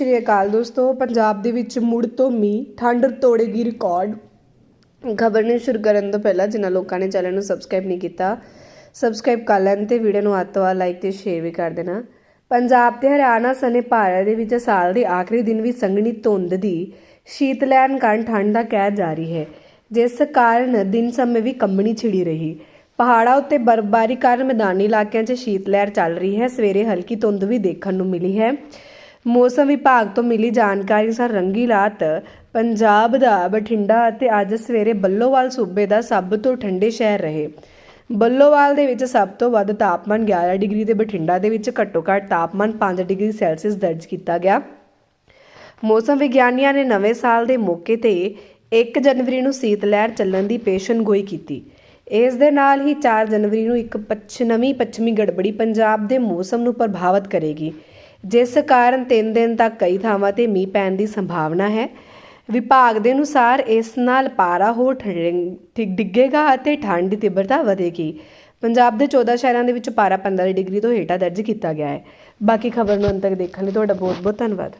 ਸ਼੍ਰੀ ਅਕਾਲ ਦੋਸਤੋ, ਪੰਜਾਬ ਦੇ ਵਿੱਚ ਮੁੜ ਤੋਂ ਮੀਂਹ, ਠੰਡ ਤੋੜੇਗੀ ਰਿਕਾਰਡ ਖਬਰ ਨੂੰ ਸ਼ੁਰੂ ਕਰਨ ਤੋਂ ਪਹਿਲਾਂ ਜਿਨ੍ਹਾਂ ਲੋਕਾਂ ਨੇ ਚੈਨਲ ਨੂੰ ਸਬਸਕ੍ਰਾਈਬ ਨਹੀਂ ਕੀਤਾ ਸਬਸਕ੍ਰਾਈਬ ਕਰ ਲੈਣ ਤੇ ਵੀਡੀਓ ਨੂੰ ਅੱਤ ਵਾਰ ਲਾਈਕ ਤੇ ਸ਼ੇਅਰ ਵੀ ਕਰ ਦੇਣਾ। ਪੰਜਾਬ ਤੇ ਹਰਿਆਣਾ ਸਣੇ ਭਾਰਤ ਦੇ ਵਿੱਚ ਸਾਲ ਦੇ ਆਖਰੀ ਦਿਨ ਵੀ ਸੰਘਣੀ ਧੁੰਦ ਦੀ ਸ਼ੀਤ ਲਹਿਰ ਕਾਰਨ ਠੰਡ ਦਾ ਕਹਿਰ ਜਾਰੀ ਹੈ, ਜਿਸ ਕਾਰਨ ਦਿਨ ਸਮੇਂ ਵੀ ਕੰਬਣੀ ਛਿੜੀ ਰਹੀ। ਪਹਾੜਾਂ ਉੱਤੇ ਬਰਫ਼ਬਾਰੀ ਕਾਰਨ ਮੈਦਾਨੀ ਇਲਾਕਿਆਂ 'ਚ ਸ਼ੀਤ ਲਹਿਰ ਚੱਲ ਰਹੀ ਹੈ, ਸਵੇਰੇ ਹਲਕੀ ਧੁੰਦ ਵੀ ਦੇਖਣ ਨੂੰ ਮਿਲੀ ਹੈ। ਮੌਸਮ ਵਿਭਾਗ ਤੋਂ ਮਿਲੀ ਜਾਣਕਾਰੀ ਅਨੁਸਾਰ ਰੰਗੀ ਰਾਤ ਪੰਜਾਬ ਦਾ ਬਠਿੰਡਾ ਅਤੇ ਅੱਜ ਸਵੇਰੇ ਬੱਲੋਵਾਲ ਸੂਬੇ ਦਾ ਸਭ ਤੋਂ ਠੰਡੇ ਸ਼ਹਿਰ ਰਹੇ। ਬੱਲੋਵਾਲ ਦੇ ਵਿੱਚ ਸਭ ਤੋਂ ਵੱਧ ਤਾਪਮਾਨ 11 ਡਿਗਰੀ ਤੇ ਬਠਿੰਡਾ ਦੇ ਵਿੱਚ ਘੱਟੋ ਘੱਟ ਤਾਪਮਾਨ 5 ਡਿਗਰੀ ਸੈਲਸੀਅਸ ਦਰਜ ਕੀਤਾ ਗਿਆ। ਮੌਸਮ ਵਿਗਿਆਨੀਆਂ ਨੇ ਨਵੇਂ ਸਾਲ ਦੇ ਮੌਕੇ ਤੇ 1 ਜਨਵਰੀ ਨੂੰ ਸੀਤ ਲਹਿਰ ਚੱਲਣ ਦੀ ਪੇਸ਼ਨਗੋਈ ਕੀਤੀ। ਇਸ ਦੇ ਨਾਲ ਹੀ 4 ਜਨਵਰੀ ਨੂੰ ਇੱਕ ਪੱਛਮੀ ਪੱਛਮੀ ਗੜਬੜੀ ਪੰਜਾਬ ਦੇ ਮੌਸਮ ਨੂੰ ਪ੍ਰਭਾਵਿਤ ਕਰੇਗੀ। ਜਿਸ ਕਾਰਨ 3 ਦਿਨ ਤੱਕ ਕਈ ਥਾਵਾਂ ਤੇ ਮੀਂਹ ਪੈਣ ਦੀ ਸੰਭਾਵਨਾ ਹੈ। ਵਿਭਾਗ ਦੇ ਅਨੁਸਾਰ ਇਸ ਨਾਲ ਪਾਰਾ ਹੋਰ ਠੰਡ- ਡਿੱਗੇਗਾ ਅਤੇ ਠੰਡ ਦੀ ਤੀਬਰਤਾ ਵਧੇਗੀ। ਪੰਜਾਬ ਦੇ 14 ਸ਼ਹਿਰਾਂ ਦੇ ਵਿੱਚ ਪਾਰਾ 15 ਡਿਗਰੀ ਤੋਂ ਹੇਠਾਂ ਦਰਜ ਕੀਤਾ ਗਿਆ ਹੈ। ਬਾਕੀ ਖਬਰ ਨੂੰ ਅੰਤ ਤੱਕ ਦੇਖਣ ਲਈ ਤੁਹਾਡਾ ਬਹੁਤ ਬਹੁਤ ਧੰਨਵਾਦ।